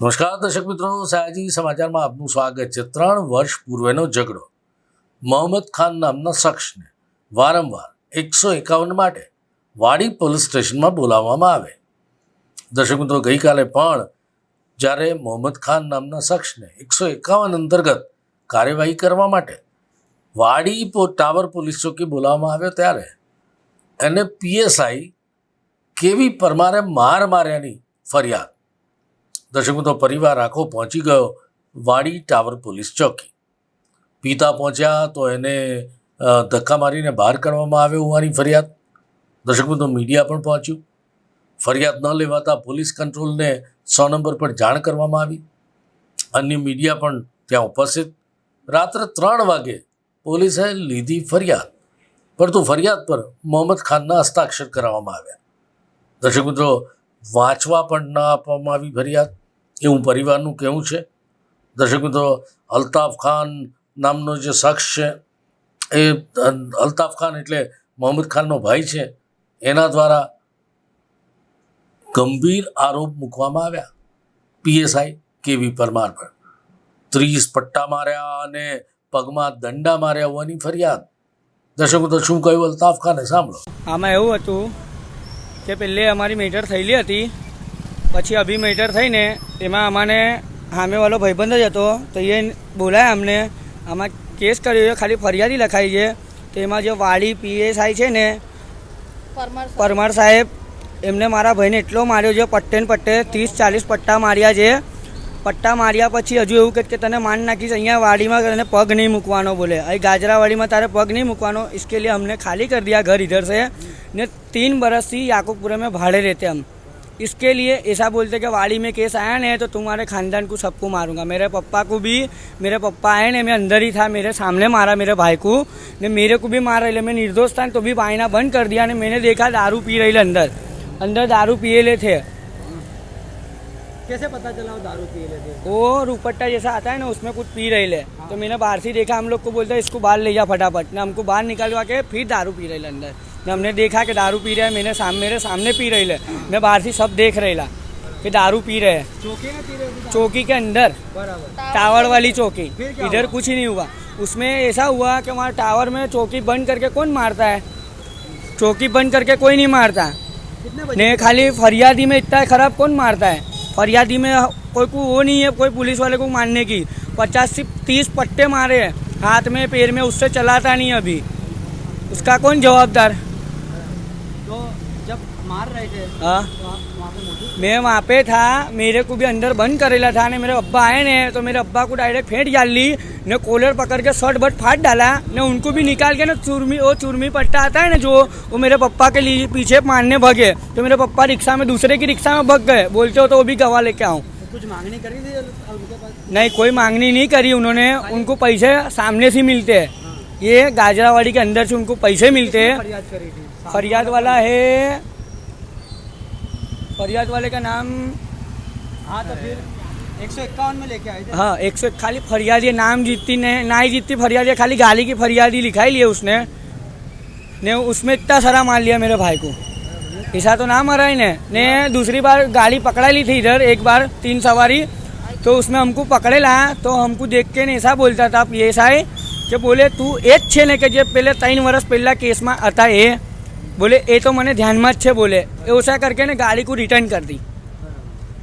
નમસ્કાર, દર્શક મિત્રો. સયાજી સમાચારમાં આપનું સ્વાગત છે. ત્રણ વર્ષ પૂર્વેનો ઝઘડો. મોહમ્મદ ખાન નામના શખ્સને વારંવાર એકસો એકાવન માટે વાડી પોલીસ સ્ટેશનમાં બોલાવવામાં આવે. દર્શક મિત્રો, ગઈકાલે પણ જ્યારે મોહમ્મદ ખાન નામના શખ્સને એકસો એકાવન અંતર્ગત કાર્યવાહી કરવા માટે વાડી પો, ટાવર પોલીસ ચોકી બોલાવવામાં આવ્યો ત્યારે એને પીએસઆઈ કેવી પરમારે માર માર્યાની ફરિયાદ દર્શક પરિવાર આખો પહોંચી ગયો. વાડી ટાવર પોલીસ ચોકી. પિતા પહોંચ્યા તો એને ધક્કા મારીને બહાર કાઢવામાં આવ્યો હોવાની ફરિયાદ. દર્શક મીડિયા પણ પહોંચ્યું. ફરિયાદ ન લેવાતા પોલીસ કંટ્રોલને સો નંબર પર જાણ કરવામાં આવી. અન્ય મીડિયા પણ ત્યાં ઉપસ્થિત. રાત્રે ત્રણ વાગે પોલીસે લીધી ફરિયાદ. પરંતુ ફરિયાદ પર મોહમ્મદ ખાનના હસ્તાક્ષર કરાવવામાં આવ્યા. દર્શક મિત્રો વાંચવા પણ ન આપવામાં આવી ફરિયાદ. એવું પરિવારનું કહેવું છે. દર્શક મિત્રો, અલ્તાફ ખાન નામનો જે શખ્સ છે, એ અલ્તાફ ખાન એટલે મોહમ્મદ ખાનનો ભાઈ છે. એના દ્વારા ગંભીર આરોપ મૂકવામાં આવ્યા પીએસઆઈ કેવી પરમાર પર. ત્રીસ પટ્ટા માર્યા અને પગમાં દંડા માર્યા હોવાની ફરિયાદ. દર્શકો તો શું કહ્યું અલ્તાફ ખાને? સાંભળો. આમાં એવું હતું કે પહેલે અમારી મેટર થયેલી હતી. પછી અભી મેટર થઈને એમાં અમાને સામેવાળો ભાઈબંધ જ હતો તો એ બોલાય અમને આમાં કેસ કર્યો છે ખાલી ફરિયાદી લખાઈ છે તો એમાં જે વાડી પીએસઆઈ છે ને પરમાર સાહેબ એમને મારા ભાઈને એટલો માર્યો છે પટ્ટે ને પટ્ટે ત્રીસ ચાલીસ પટ્ટા માર્યા છે પટ્ટા માર્યા પછી હજુ એવું કહે કે તને માન નાખીશ અહીંયા વાડીમાં તને પગ નહીં મૂકવાનો બોલે અહીં ગાજરાવાડીમાં તારે પગ नहीं મૂકવાનો इसके लिए हमने खाली कर दिया घर इधर से ने तीन बरस से याकूबपुरे में भाड़े रहते हम इसके लिए ऐसा बोलते कि वाड़ी में केस आया ना तो तुम्हारे खानदान को सबको मारूँगा। मेरे पप्पा को भी मेरे पप्पा आए ने मैं अंदर ही था मेरे सामने मारा मेरे भाई को। ने मेरे को भी मारा ले मैं निर्दोष था तो भी पाइना बंद कर दिया ने मैंने देखा दारू पी रही अंदर। अंदर दारू पिए ले थे। कैसे पता चला वो दारू पी रहे थे? वो रुपट्टा जैसा आता है ना उसमें कुछ पी रही ले। तो मैंने बाहर से देखा हम लोग को बोलते इसको बाहर ले जा फटाफट। ने हमको बाहर निकलवा के फिर दारू पी रही अंदर। हमने देखा कि दारू पी रहे हैं मैंने साम, मेरे सामने पी रही ले मैं बाहर से सब देख रही ला कि दारू पी रहे हैं। चौकी में पी रहे चौकी के अंदर। टावर वाली चौकी। इधर कुछ ही नहीं हुआ। उसमें ऐसा हुआ कि वहाँ टावर में चौकी बंद करके कौन मारता है? चौकी बंद करके कोई नहीं मारता। कितने बजे? ने खाली फरियादी में इतना खराब कौन मारता है? फरियादी में कोई को वो नहीं है कोई पुलिस वाले को मारने की। पचास से तीस पट्टे मारे हैं। हाथ में पैर में उससे चलाता नहीं अभी। उसका कौन जवाबदार? मार रहे थे। हाँ। तो पे मौजूद मैं वहाँ पे था मेरे को भी अंदर बंद करेला था ने मेरे अब्बा आए ने तो मेरे अब्बा को डायरेक्ट फेंट डाल ली ने कॉलर पकड़ के शर्ट बट फाट डाला ने उनको भी निकाल के ना चूरमी वो चूरमी पट्टा आता है ना जो वो मेरे पप्पा के लिए पीछे मारने भगे तो मेरे पप्पा रिक्शा में दूसरे की रिक्शा में भग गए बोलते हो तो वो भी गवाह लेके आऊँ तो कुछ मांगनी करी थी उनके पास? नहीं कोई मांगनी नहीं करी उन्होंने उनको पैसे सामने से मिलते हैं। ये गाजरावाड़ी के अंदर से उनको पैसे मिलते हैं। फरियाद वाला है फरियाद वाले का नाम हाँ तो फिर एक सौ इक्यावन में लेके आए हाँ एक सौ खाली फरियाद ये नाम जीतती ने ना ही जीतती फरियाद ये खाली गाली की फरियाद ही लिखाई लिए उसने। ने उसमें इतना सारा मार लिया मेरे भाई को। ऐसा तो ना मरा ही ने। दूसरी बार गाली पकड़ा ली थी इधर एक बार तीन सवारी तो उसमें हमको पकड़े लाया तो हमको देख के ऐसा बोलता था ऐसा है कि बोले तू एक छे लेके जब पहले तीन वर्ष पहला केस में आता है। બોલે એ તો મને ધ્યાનમાં જ છે બોલે એવું करके ने गाड़ी को रिटर्न कर दी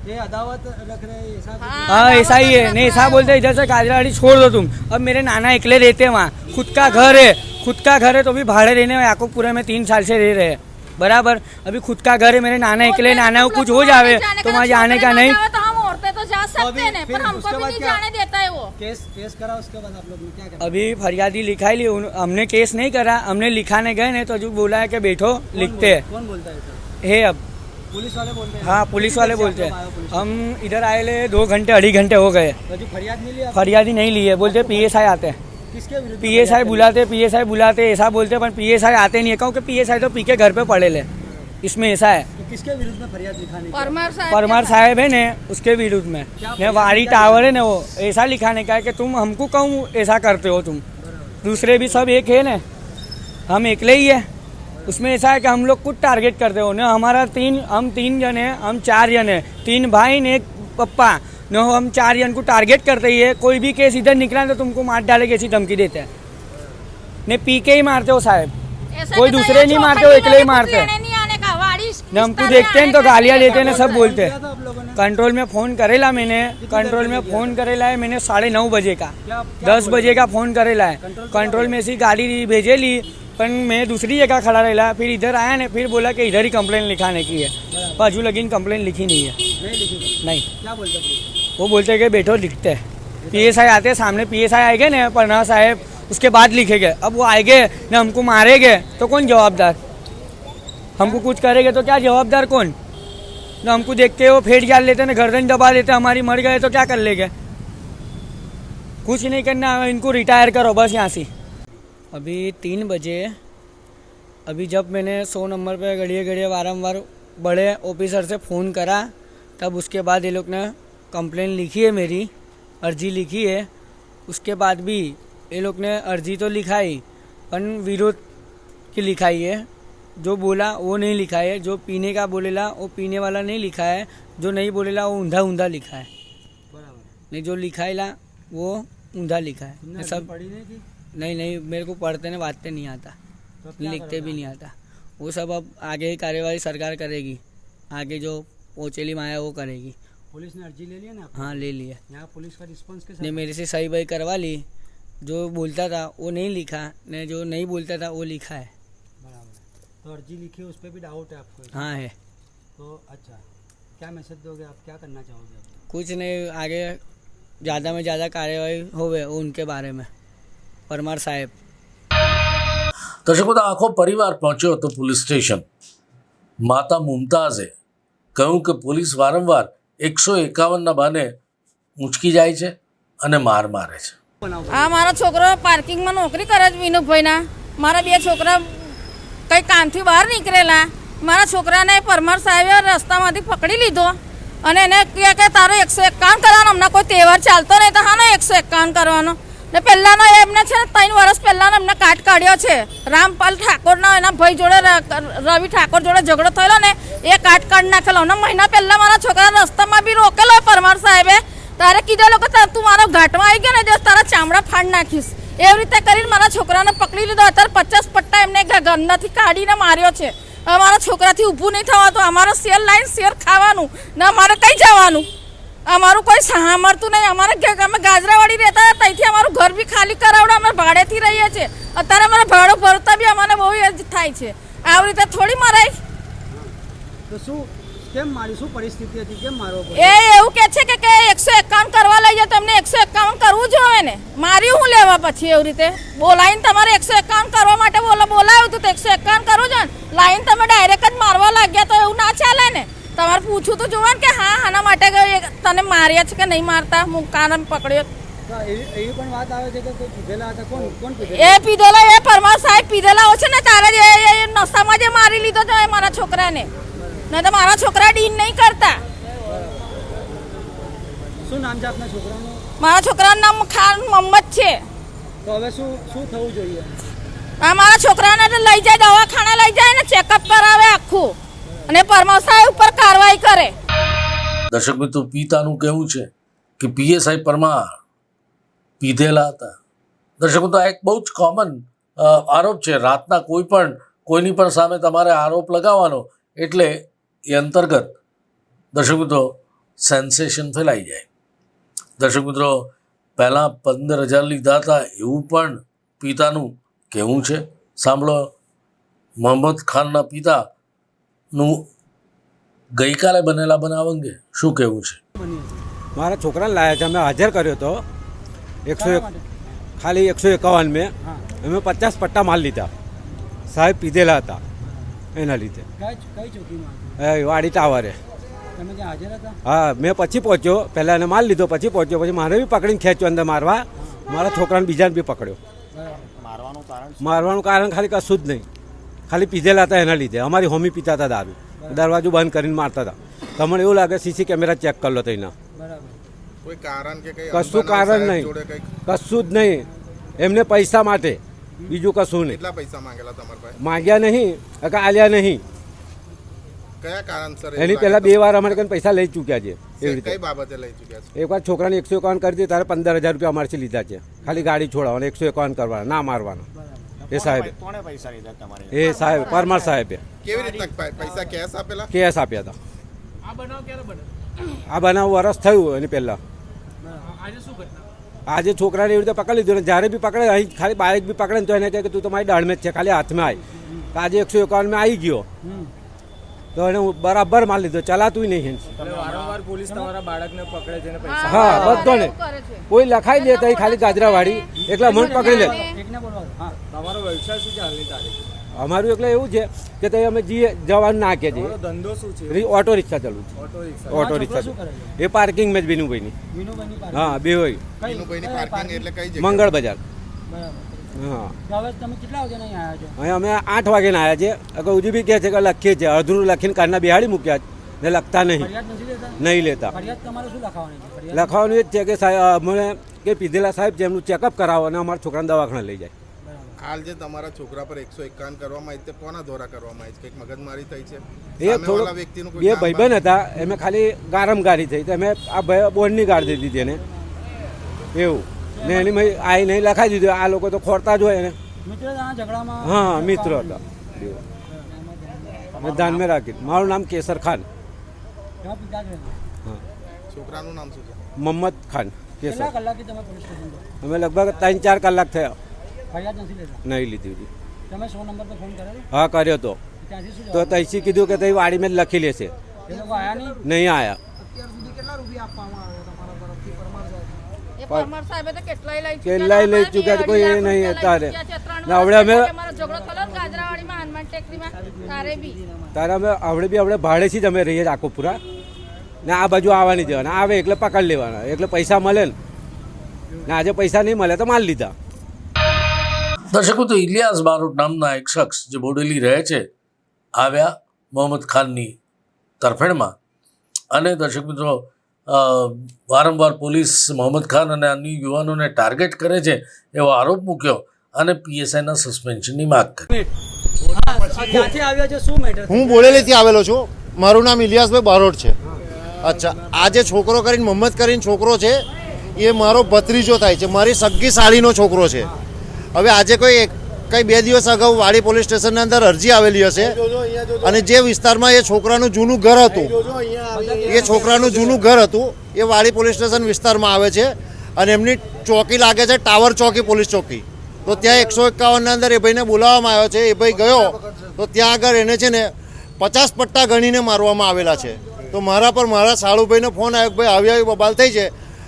ये अदावत रख रहे हैं ऐसा कुछ? हाँ ऐसा ही है नहीं ऐसा बोलते इधर से काजरावाड़ी छोड़ दो तुम अब मेरे नाना अकेले रहते हैं वहाँ खुद का घर है खुद का घर है तो भी भाड़े रहने में याकूबपुरे में तीन साल से रह रहे हैं बराबर अभी खुद का घर है मेरे नाना अकेले नाना को कुछ हो जावे तो वहाँ जाने का नहीं तो औरतें तो जा तो अभी सकते हैं पर हमको भी नहीं जाने देता है वो। केस केस करा उसके बाद आप लोग ने क्या करा? अभी फरियादी लिखाई ली हमने केस नहीं करा हमने लिखाने गए नहीं तो हजू बोला है कि बैठो लिखते बोल- कौन बोलता है सर? अब। पुलिस वाले बोलते हैं। हाँ पुलिस वाले बोलते हो। हैं हम इधर आए ले दो घंटे अढ़ी घंटे हो गए? तो जो फरियाद नहीं ली है बोलते पी एस आई आते हैं। पी एस आई बुलाते पी एस आई बुलाते ऐसा बोलते पर पी एस आई आते नहीं है क्योंकि पी एस आई तो पी के घर पे पड़े ले। इसमें ऐसा है। किसके विरुद्ध में फरियाद लिखाने परमार साहब परमार साहब है ने उसके विरुद्ध में। ने वाड़ी टावर है ना वो ऐसा लिखाने का है कि तुम हमको कहूँ ऐसा करते हो तुम। दूसरे भी सब एक है ना हम अकेले ही है। उसमें ऐसा है कि हम लोग कुछ टारगेट करते हो ना हमारा तीन हम तीन जन है हम चार जन है। तीन भाई ने एक पप्पा न हम चार जन को टारगेट करते ही है। कोई भी केस इधर निकला तो तुमको मार डालेगी ऐसी धमकी देते हैं। ने पी के ही मारते हो साहब। कोई दूसरे तो नहीं मारते, हो अकेले ही मारते। हैं। लेने नहीं आने का वाड़ी ने हमको देखते हैं तो गालियाँ देते हैं ना, सब बोलते हैं। लोगों कंट्रोल में फ़ोन करेला मैंने, कंट्रोल में फ़ोन करेला है मैंने साढ़े नौ बजे का। दस बजे का फ़ोन करेला है। कंट्रोल में ऐसी गाड़ी भेजेली पर मैं दूसरी जगह खड़ा रहेला, फिर इधर आया ना, फिर बोला कि इधर ही कंप्लेन लिखाने की है। हजू लगिन कंप्लेन लिखी नहीं है। नहीं। क्या बोलते वो बोलते कि बैठो, लिखते हैं। पी एस आई आते सामने पी एस आई आएँगे ना, पन्ना साहेब, उसके बाद लिखेंगे। अब वो आएँगे ना, हमको मारेंगे तो कौन जवाबदार? हमको कुछ करेंगे तो क्या जवाबदार कौन? ना हमको देखते हो, फेट जाल लेते ना गर्दन दबा लेते हमारी मर गए तो क्या कर लेंगे? कुछ नहीं करना, इनको रिटायर करो, बस यहाँ से। अभी तीन बजे, अभी जब मैंने सौ नंबर पे घड़िए घड़िए वारंवार बड़े ऑफिसर से फ़ोन करा, तब उसके बाद ये लोग ने कंप्लेन लिखी है मेरी, अर्जी लिखी है। उसके बाद भी ये लोग ने अर्जी तो लिखाई, पर विरोध की लिखाई है। जो बोला वो नहीं लिखा है जो पीने का बोलेला वो पीने वाला नहीं लिखा है जो नहीं बोलेला वो ऊंधा ऊंधा लिखा है। बराबर। नहीं जो लिखाएला वो ऊंधा लिखा है। सब पढ़ी नहीं थी? नहीं नहीं मेरे को पढ़ते नहीं बातते नहीं आता। तो लिखते भी नहीं आता। वो सब अब आगे ही कार्यवाही सरकार करेगी। आगे जो पहुँचेली माया वो करेगी। पुलिस ने अर्जी ले लिया ना? हाँ ले लिया। यहाँ पुलिस का रिस्पॉन्स के ने साथ मेरे से सही भाई करवा ली। जो बोलता था वो नहीं लिखा। नहीं जो नहीं बोलता था वो लिखा है। तो अर्जी लिखी है उस पर भी डाउट है आपको हाँ है तो अच्छा क्या मैसेज दोगे आप क्या करना चाहोगे आप कुछ नहीं आगे ज़्यादा में ज़्यादा कार्यवाही होवे वो उनके बारे में परमार साहेब દર્શકો તો આખો પરિવાર પહોંચ્યો હતો પોલીસ સ્ટેશન માતા મુમતાઝે કહ્યું કે પોલીસ વારંવાર એકસો એકાવનના બાને ઉંચકી જાય છે અને માર મારે છે બનાવો આ મારો છોકરો પાર્કિંગમાં નોકરી કરે છે વિનુભાઈના મારા બે છોકરા કંઈ કામથી બહાર નીકળેલા? મારા છોકરાને પરમાર સાહેબે રસ્તામાંથી પકડી લીધો. અને એને કહે કે તારો એકસો એકાવન કરવાનો, હમણાં કોઈ તહેવાર ચાલતો નહીં તો હાનો એકસો એકાવન કરવાનો. ને પહેલાંનો એમને છે ને ત્રણ વર્ષ પહેલાંનો એમને કાટ કાઢ્યો છે. રામપાલ ઠાકોરના એના ભાઈ જોડે રવિ ઠાકોર જોડે ઝઘડો થયેલો ને એ કાટ કાઢી નાખેલો. અને મહિના પહેલાં મારા છોકરા રસ્તામાં બી રોકેલો પરમાર સાહેબે. તારે કીધેલો કે તું મારા ઘાટમાં આવી ગયો ને તારા ચામડા ફાડ નાખીશ. એવી રીતે કરીને મારા છોકરાને પકડી લીધો. અત્યારે પચાસ પટ્ટા એમને ઘરનાથી કાઢીને માર્યો છે. હવે મારા છોકરાથી ઊભું નહીં થવાતું અમારો શેર લાઈન, શેર ખાવાનું. ને અમારે કઈ જવાનું. અમારું કોઈ સાંભળતું નહીં. અમારે અમે ગાજરાવાડી રહેતા હતા. ત્યાંથી અમારું ઘર બી ખાલી કરાવડે. અમે ભાડેથી રહીએ છીએ. અત્યારે અમારે ભાડું ભરતા બી અમને બહુ એ જ થાય છે. આવી રીતે થોડી મરાય. શું કેમ મારી શું પરિસ્થિતિ હતી? કેમ મારો એ એવું કે છે કે કે એકસો એકાવન કરવા લઈ જાય તમને એમને એકસો એકાવન કરવું જોઈએ ને. મારી હું લેવા પછી એવી રીતે? બોલાવીને તમારે એકસો એકાવન કરવા માટે બોલો બોલાવ્યું હતું તો એકસો એકાવન કરવું જોઈએ ને. લાઈન તમે ડાયરેક્ટ જ મારવા લાગ્યા તો એવું ના ચાલે ને. તમારે પૂછવું તો જોવાનું કે હા આના માટે તને માર્યા છે કે નહીં મારતા? હું કાન પકડ્યો. તો એવી એવી પણ વાત આવે છે કે કોઈ પીધેલા હતા? કોણ કોણ પીધેલા એ પીધેલા એ પરમાર સાહેબ પીધેલા છે ને તારે જ નશામાં જે મારી લીધો છે મારા છોકરાને. નહીં તો મારા છોકરા ડીન નહીં કરતા. શું નામ છે આપના છોકરાનું? મારા છોકરાનું નામ ખાન મોહમ્મદ છે. તો હવે શું શું થવું જોઈએ? આ મારા છોકરાને તો લઈ જાય દવાખાને લઈ જાય ને ચેકઅપ કરાવે આખું. અને પરમાર સાહેબ ઉપર કાર્યવાહી કરે. દર્શક મિત્રો પિતાનું કહેવું છે કે પીએસઆઈ પરમાર પીધેલા હતા. દર્શક મિત્રો આ એક બહુ જ કોમન આરોપ છે. રાતના કોઈ પણ કોઈની પણ સામે તમારે આરોપ લગાવવાનો. એટલે એ અંતર્ગત દર્શક મિત્રો સેન્સેશન ફેલાઈ જાય. દર્શક મિત્રો પહેલાં પંદર હજાર લીધા હતા એવું પણ પિતાનું કહેવું છે. સાંભળો મોહમ્મદ ખાનના પિતાનું ગઈકાલે બનેલા બનાવ અંગે શું કહેવું છે? મારા છોકરાને લાયા છે. અમે હાજર કર્યો હતો. એકસો એક ખાલી એકસો એકાવન મેં અમે પચાસ પટ્ટા માલ લીધા. સાહેબ પીધેલા હતા. એના લીધે. વાડી ટાવરે તમે ત્યાં હાજર હતા? હા મેં પછી પહોંચ્યો. પહેલાં એને માલ લીધો પછી પહોંચ્યો. પછી મારે બી પકડીને ખેંચ્યો અંદર મારવા. મારા છોકરાને બીજાને બી પકડ્યો. મારવાનું કારણ ખાલી કશું જ નહીં. ખાલી પીધેલા હતા એના લીધે. અમારી હોમી પીતા હતા દારૂ. દરવાજો બંધ કરીને મારતા હતા. તમને એવું લાગે સીસી કેમેરા ચેક કરી લો તઈના બરાબર. કોઈ કારણ કે કઈ કશું કારણ નહીં. કશું જ નહીં. એમને પૈસા માટે. બીજું કશું નહીં. કેટલા પૈસા માંગેલા તમારા પાસે માંગ્યા નહીં કે આલ્યા નહીં. કયા કારણસર એની પહેલા બે વાર અમારે કઈ પૈસા લઈ ચૂક્યા છે એવી રીતે. કઈ બાબતે લઈ ચૂક્યા છે? એકવાર છોકરાને એકસો એકાવન કરી દીધી ત્યારે પંદર હજાર રૂપિયા અમારથી લીધા છે. ખાલી ગાડી છોડાવવાના એકસો એકાવન કરવાના ના મારવાના. એ સાહેબ. કોણે પૈસા લીધા તમારે? એ સાહેબ પરમાર સાહેબે. કેવી રીતના પૈસા કેશ આપેલા? કેસ આપ્યા હતા. આ બનાવ વરસ થયું એની પહેલા. આજે છોકરાને એવી રીતે પકડી લીધો ને જ્યારે બી પકડે અહીં ખાલી બાઇક બી પકડે ને તો એને કહે કે તું તમારી મારી દાળમાં જ છે ખાલી હાથમાં આવી તો આજે એકસો એકાવનમાં આવી ગયો. તો એને હું બરાબર માર લીધો ચલાતું નહીં પોલીસ તમારા બાળકને પકડે છે ને પૈસા હા એવું કરે કોઈ લખાઈ લે તો એ ખાલી ગાજરાવાડી એકલા મન પકડી લે. તમારો વ્યવસાય શું તારીખ? અમારું એટલે એવું છે કે તે અમે જીએ જવાનું ના કે તમારો ધંધો શું છે? ઓટો રિક્ષા ચાલુ છે. Auto rickshaw. ઓટો રિક્ષા એ પાર્કિંગ મેં વિનુભાઈની. હા બે હોય. વિનુભાઈની પાર્કિંગ એટલે કઈ જગ્યા? મંગળ બજાર. હા. તો હવે તમે કેટલા વાગે નહીં આવ્યા છો? અહીં અમે આઠ વાગે આવ્યા છે અગર હજુ બી કહે છે કે લખીએ છીએ. અડધું લખીને કારના બિહાડી મૂક્યા ને લખતા નહીં. ફરિયાદ નથી લેતા? નહીં લેતા. ફરિયાદ તમારે શું લખાવવાની છે? ફરિયાદ? લખવાનું એ જ છે કે સાહેબ અમને કે પીધેલા સાહેબ જેમનું ચેકઅપ કરાવો અને અમારા છોકરાને દવાખાને લઈ જાય. હાલ જે તમારા છોકરા પર એકસો એકાવન કરવામાં આવી તે કોના દ્વારા કરવામાં આવી છે? કંઈક મગજમારી થઈ છે? એ થોડો વ્યક્તિનું કોઈ બે ભાઈબંધ હતા એમે ખાલી ગારમ ગાડી થઈ. તો અમે આ ભાઈ બોર્ડની ગાડી દઈ દીધી એને. એવું. ને એની મેં આઈ નહીં લખાઈ દીધું આ લોકો તો ખોરતા જ હોય એને. મિત્ર હા મિત્ર હતા. મેં ધ્યાનમાં રાખી. મારું નામ કેસર ખાન. છોકરાનું નામ શું છે? મોહમ્મદ ખાન કેસર. અમે લગભગ ત્રણ ચાર કલાક થયા. ફરિયાદ નથી લેતા? નહીં લીધી હતી તમે સો નંબર પર ફોન કરેલો હા કર્યો તો. તો? તૈસી કીધું કે તઈ વાડીમાં જ લખી લેશે. એ લોકો આયા નહીં? નહીં આયા. અત્યાર સુધી કેટલા રૂપિયા આપવામાં આવ્યા તમારા તરફથી? પરમાર એ પરમાર સાહેબે તો કેટલાય લઈ ચૂક્યા કોઈ એ નહીં અત્યારે. હવે અમે- અમારો ઝઘડો થયો ને ગાજરાવાડીમાં હનુમાન ટેકરીમાં. તારે અમે હવે બી આપણે ભાડેથી જ અમે રહીએ આખો પૂરા. ને આ બાજુ આવવાની જવાના આવે એટલે પકડ લેવાના. એટલે પૈસા મળે ને. ને આજે પૈસા નહીં મળે તો માલ લીધા. દર્શકો તો ઇલિયાસ બારોટ નામના એક શખ્સ જે બોડેલી રહે છે આવ્યા મોહમ્મદ ખાનની તરફેણમાં. અને દર્શક મિત્રો વારંવાર પોલીસ મોહમ્મદ ખાન અને અન્ય યુવાનોને ટાર્ગેટ કરે છે એવો આરોપ મૂક્યો અને પીએસઆઈના સસ્પેન્શનની માગ કરી. છે? હું બોડેલીથી આવેલો છું. મારું નામ ઇલિયાસભાઈ બારોટ છે. અચ્છા આ જે છોકરો કરીને મોહમ્મદ કરીને છોકરો છે એ મારો ભત્રીજો થાય છે. મારી સગ્ગી સાળીનો છોકરો છે. હવે આજે કોઈ એક- કંઈ બે દિવસ અગાઉ વાડી પોલીસ સ્ટેશનની અંદર અરજી આવેલી હશે. અને જે વિસ્તારમાં એ છોકરાનું જૂનું ઘર હતું એ છોકરાનું જૂનું ઘર હતું એ વાડી પોલીસ સ્ટેશન વિસ્તારમાં આવે છે અને એમની ચોકી લાગે છે ટાવર ચોકી પોલીસ ચોકી. તો ત્યાં એકસો એકાવનના અંદર એ ભાઈને બોલાવવામાં આવ્યો છે એ ભાઈ ગયો તો ત્યાં આગળ એને છે ને પચાસ પટ્ટા ગણીને મારવામાં આવેલા છે. તો મારા પર મારા સાળુભાઈનો ફોન આવ્યો ભાઈ આવી આવી બબાલ થઈ છે.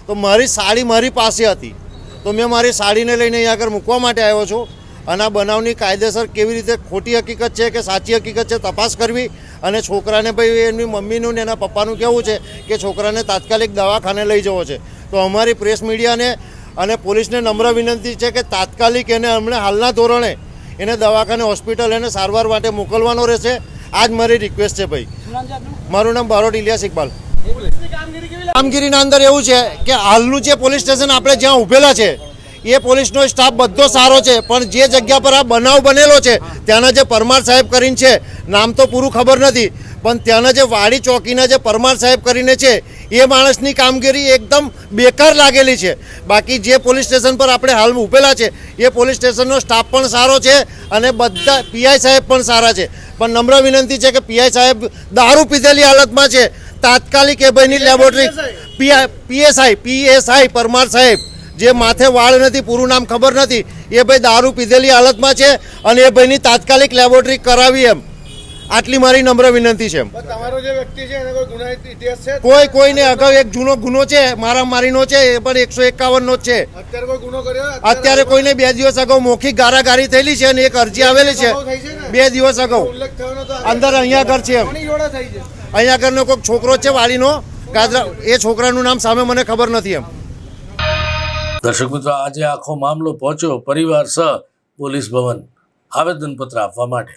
તો મારી સાડી મારી પાસે હતી. તો મેં મારી સાડીને લઈને અહીંયા આગળ મૂકવા માટે આવ્યો છું. અને આ બનાવની કાયદેસર કેવી રીતે ખોટી હકીકત છે કે સાચી હકીકત છે તપાસ કરવી? અને છોકરાને ભાઈ એમની મમ્મીનું ને એના પપ્પાનું કહેવું છે કે છોકરાને તાત્કાલિક દવાખાને લઈ જવો છે? તો અમારી પ્રેસ મીડિયાને અને પોલીસને નમ્ર વિનંતી છે કે તાત્કાલિક એને હમણાં હાલના ધોરણે એને દવાખાને હોસ્પિટલ એને સારવાર માટે મોકલવાનો રહેશે. આ જ મારી રિક્વેસ્ટ છે ભાઈ. મારું નામ બારોટ ઇલિયાસ ઇકબાલ. કામગીરીના અંદર એવું છે કે હાલનું જે પોલીસ સ્ટેશન આપણે જ્યાં ઊભેલા છે, એ પોલીસનો સ્ટાફ બધો સારો છે, પણ જે જગ્યા પર આ બનાવ બનેલો છે, ત્યાંના જે પરમાર સાહેબ કરીને છે, નામ તો પૂરું ખબર નથી, પણ ત્યાંના જે વાડી ચોકીના જે પરમાર સાહેબ કરીને છે, એ માણસની કામગીરી એકદમ બેકાર લાગેલી છે. બાકી જે પોલીસ સ્ટેશન પર આપણે હાલ ઊભેલા છે, એ પોલીસ સ્ટેશનનો સ્ટાફ પણ સારો છે અને બધા પીઆઈ સાહેબ પણ સારા છે. પણ નમ્ર વિનંતી છે કે પીઆઈ સાહેબ દારૂ પીધેલી હાલતમાં છે તાત્કાલિક એ ભાઈની લેબોરેટરી. પીએસઆઈ પીએસઆઈ પરમાર સાહેબ જે માથે વાળ નથી પૂરું નામ ખબર નથી એ ભાઈ દારૂ પીધેલી હાલતમાં છે અને એ ભાઈની તાત્કાલિક લેબોરેટરી કરાવી એમ. આટલી મારી નમ્ર વિનંતી છે કોઈ કોઈને અગાઉ એક જૂનો ગુનો છે મારા મારીનો છે એ પણ એકસો એકાવનનો નો છે. અત્યારે કોઈને બે દિવસ અગાઉ મૌખિક ગારાગારી થયેલી છે અને એક અરજી આવેલી છે. બે દિવસ અગાઉ. અંદર અહીંયા ઘર છે એમ. અહીંયા આગળનો કોઈક છોકરો છે વાલીનો ગાદરા એ છોકરાનું નામ સામે મને ખબર નથી એમ. દર્શક મિત્રો, આજે આખો મામલો પહોંચ્યો. પરિવાર સહ પોલીસ ભવન આવેદનપત્ર આપવા માટે.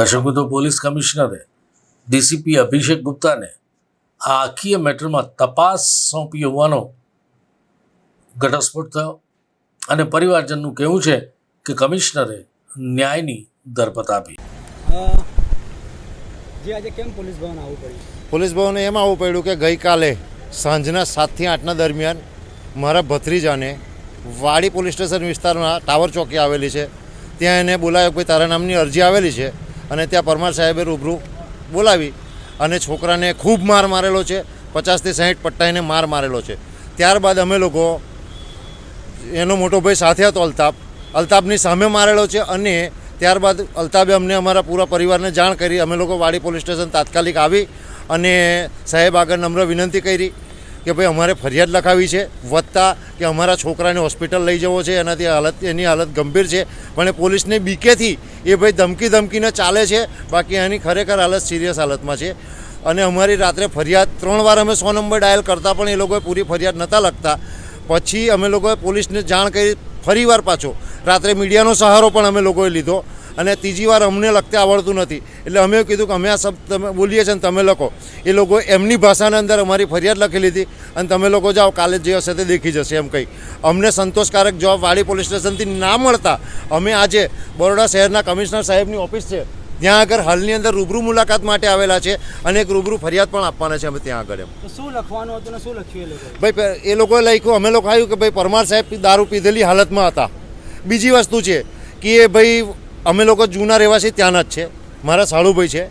દર્શક મિત્રો પોલીસ કમિશનરે ડીસીપી અભિષેક ગુપ્તાને આ આખી મેટરમાં તપાસ સોંપી હોવાનો ઘટસ્ફોટ થયો. અને પરિવારજનનું કહેવું છે કે કમિશનરે ન્યાયની ધરપત આપી. જે આજે કેમ પોલીસ ભવન આવવું પડ્યું? પોલીસ ભવને એમ આવવું પડ્યું કે ગઈકાલે સાંજના સાતથી આઠના દરમિયાન મારા ભત્રીજાને વાડી પોલીસ સ્ટેશન વિસ્તારમાં ટાવર ચોકી આવેલી છે. ત્યાં એને બોલાયો કે તારા નામની અરજી આવેલી છે. અને ત્યાં પરમાર સાહેબે રૂબરૂ બોલાવી અને છોકરાને ખૂબ માર મારેલો છે, પચાસથી સાહીઠ પટ્ટાઈને માર મારેલો છે. ત્યારબાદ અમે લોકો એનો મોટો ભાઈ સાથે હતો અલ્તાફ. અલ્તાફની સામે મારેલો છે અને ત્યારબાદ અલ્તાફે અમને અમારા પૂરા પરિવારને જાણ કરી, અમે લોકો વાડી પોલીસ સ્ટેશન તાત્કાલિક આવી અને સાહેબ આગળ નમ્ર વિનંતી કરી કે ભાઈ અમારે ફરિયાદ લખાવી છે વધતા કે અમારા છોકરાને હોસ્પિટલ લઈ જવો છે, એનાથી હાલત, એની હાલત ગંભીર છે. પણ એ પોલીસને બીકેથી એ ભાઈ ધમકી ધમકીને ચાલે છે, બાકી એની ખરેખર હાલત સિરિયસ હાલતમાં છે. અને અમારી રાત્રે ફરિયાદ, ત્રણ વાર અમે સો નંબર ડાયલ કરતા પણ એ લોકોએ પૂરી ફરિયાદ નહોતા લખતા. પછી અમે લોકોએ પોલીસને જાણ કરી ફરીવાર પાછો. રાત્રે મીડિયાનો સહારો પણ અમે લોકોએ લીધો. અને ત્રીજી વાર અમને લખતે આવડતું નથી. એટલે અમે એવું કીધું કે અમે આ શબ્દ તમે બોલીએ છીએ અને તમે લખો. એ લોકો એમની ભાષાના અંદર અમારી ફરિયાદ લખી લીધી અને તમે લોકો જાઓ કાલે જે હશે તે દેખી જશે એમ કંઈ અમને સંતોષકારક જવાબ વાડી પોલીસ સ્ટેશનથી ના મળતા અમે આજે બરોડા શહેરના કમિશનર સાહેબની ઓફિસ છે. ત્યાં આગળ હાલની અંદર રૂબરૂ મુલાકાત માટે આવેલા છે અને એક રૂબરૂ ફરિયાદ પણ આપવાના છે અમે ત્યાં આગળ એમ. શું લખવાનું હતું ને શું લખ્યું ભાઈ એ લોકોએ લખ્યું અમે લોકો આવ્યું કે ભાઈ પરમાર સાહેબ દારૂ પીધેલી હાલતમાં હતા. બીજી વસ્તુ છે કે એ ભાઈ અમે લોકો જૂના રહેવાસી ત્યાંના જ છે. મારા સાળુભાઈ છે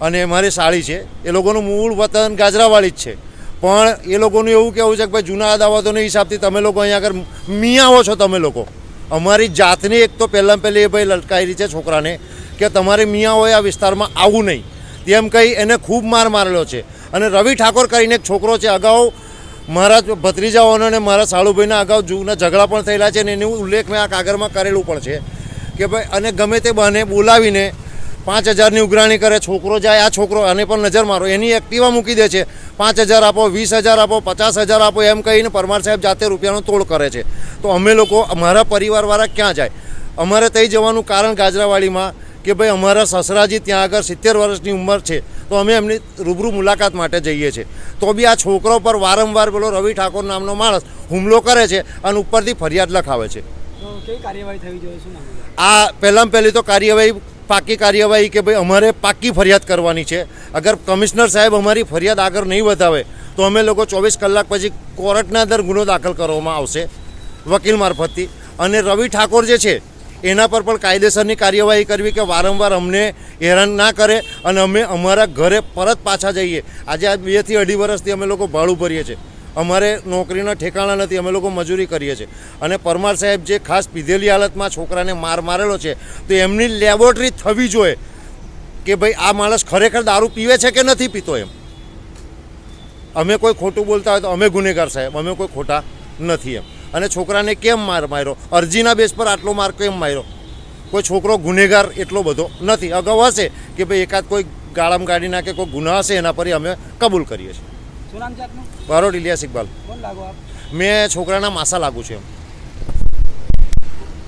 અને મારી સાળી છે. એ લોકોનું મૂળ વતન ગાજરાવાળી જ છે. પણ એ લોકોનું એવું કહેવું છે કે ભાઈ જૂના અદાવતોના હિસાબથી તમે લોકો અહીંયા આગળ મિયાઓ છો તમે લોકો. અમારી જાતની એક તો પહેલાં પહેલી એ ભાઈ લટકાયેલી છે છોકરાને કે તમારે મિયાઓએ આ વિસ્તારમાં આવવું નહીં. તેમ કહી એને ખૂબ માર મારેલો છે. અને રવિ ઠાકોર કરીને એક છોકરો છે અગાઉ મારા ભત્રીજાઓનો અને મારા સાળુભાઈના અગાઉ જૂના ઝઘડા પણ થયેલા છે અને એનું ઉલ્લેખ મેં આ કાગળમાં કરેલું પણ છે. કે ભાઈ, અને ગમે તે બહાને બોલાવીને પાંચ હજારની ઉઘરાણી કરે, છોકરો જાય, આ છોકરો, આને પણ નજર મારો. એની એક્ટિવા મૂકી દે છે. પાંચ હજાર આપો, વીસ હજાર આપો, પચાસ હજાર આપો, એમ કહીને પરમાર સાહેબ જાતે રૂપિયાનો તોડ કરે છે. તો અમે લોકો, અમારા પરિવારવાળા ક્યાં જાય? અમારે ત્યાં જવાનું કારણ ગાજરાવાડીમાં કે ભાઈ, અમારા સસરાજી ત્યાં આગળ સિત્તેર વર્ષની ઉંમર છે. તો અમે એમની રૂબરૂ મુલાકાત માટે જઈએ છીએ તો બી આ છોકરો પર વારંવાર પેલો રવિ ઠાકોર નામનો માણસ હુમલો કરે છે અને ઉપરથી ફરિયાદ લખાવે છે. તો કાર્યવાહી થવી જોઈએ? શું? આ પહેલાં પહેલી તો કાર્યવાહી, પાકી કાર્યવાહી કે ભાઈ અમારે પાકી ફરિયાદ કરવાની છે. અગર કમિશનર સાહેબ અમારી ફરિયાદ આગળ નહીં વધાવે, તો અમે લોકો ચોવીસ કલાક પછી કોર્ટના અંદર ગુનો દાખલ કરવામાં આવશે, વકીલ મારફતથી. અને રવિ ઠાકોર જે છે, એના પર પણ કાયદેસરની કાર્યવાહી કરવી કે વારંવાર અમને હેરાન ના કરે અને અમે અમારા ઘરે પરત પાછા જઈએ. આજે આ બેથી અઢી વર્ષથી અમે લોકો ભાડું ભરીએ છીએ. અમારે નોકરીના ઠેકાણા નથી, અમે લોકો મજૂરી કરીએ છીએ. અને પરમાર સાહેબ જે ખાસ પીધેલી હાલતમાં છોકરાને માર મારેલો છે, તો એમની લેબોરેટરી થવી જોઈએ કે ભાઈ આ માણસ ખરેખર દારૂ પીવે છે કે નથી પીતો એમ? અમે કોઈ ખોટું બોલતા હોય તો અમે ગુનેગાર સાહેબ, અમે કોઈ ખોટા નથી એમ. અને છોકરાને કેમ માર માર્યો? અરજીના બેસ પર આટલો માર કેમ માર્યો? કોઈ છોકરો ગુનેગાર એટલો બધો નથી. અગાઉ હશે કે ભાઈ એકાદ કોઈ ગાળામ ગાડી નાખે, કોઈ ગુના હશે, એના પર અમે કબૂલ કરીએ છીએ. શું નામ છે આપનું બારોટ ઇલિયાસ ઇકબાલ કોણ લાગો આપ? મેં છોકરાના માસા લાગુ છું એમ.